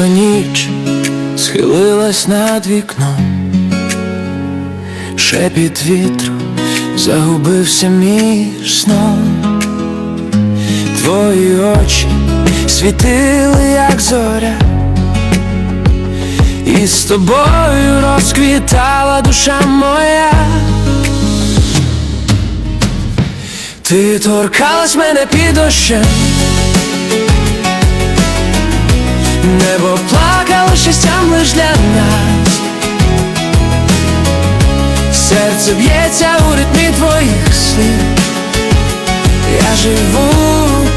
Тихо ніч схилилась над вікном, шепіт вітру загубився між сном. Твої очі світили, як зоря, і з тобою розквітала душа моя. Ти торкалась мене під дощем Небо плакало щастям лиш для нас. Серце б'ється у ритмі твоїх слів. Я живу,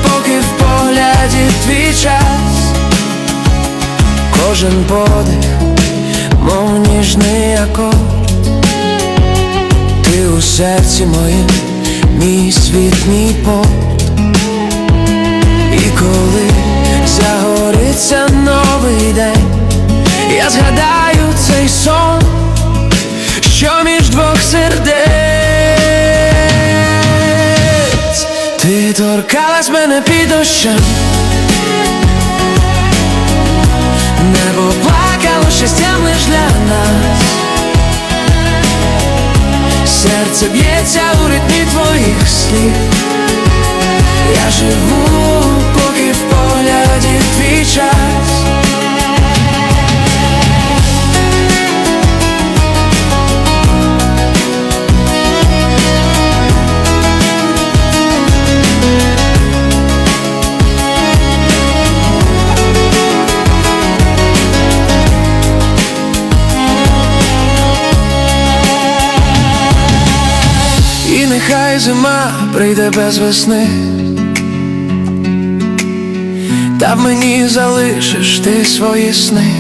поки в погляді твій час. Кожен подих, мов ніжний акорд. Ти у серці моїм, мій світ, мій порт. І коли загориться новий день, я згадаю цей сон, що між двох сердець. Ти торкалась мене під дощем. Небо плакало щастям лиш для нас. Серце б'ється у ритмі твоїх слів. Я живу, нехай зима прийде без весни, та в мені залишиш ти свої сни.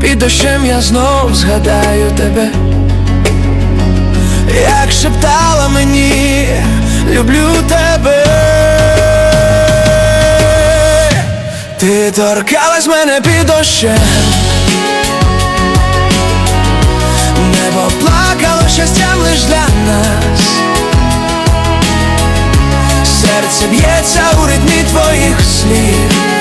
Під дощем я знов згадаю тебе, як шептала мені, люблю тебе. Ти торкалась мене під дощем Серце б'ється у ритмі твоїх слів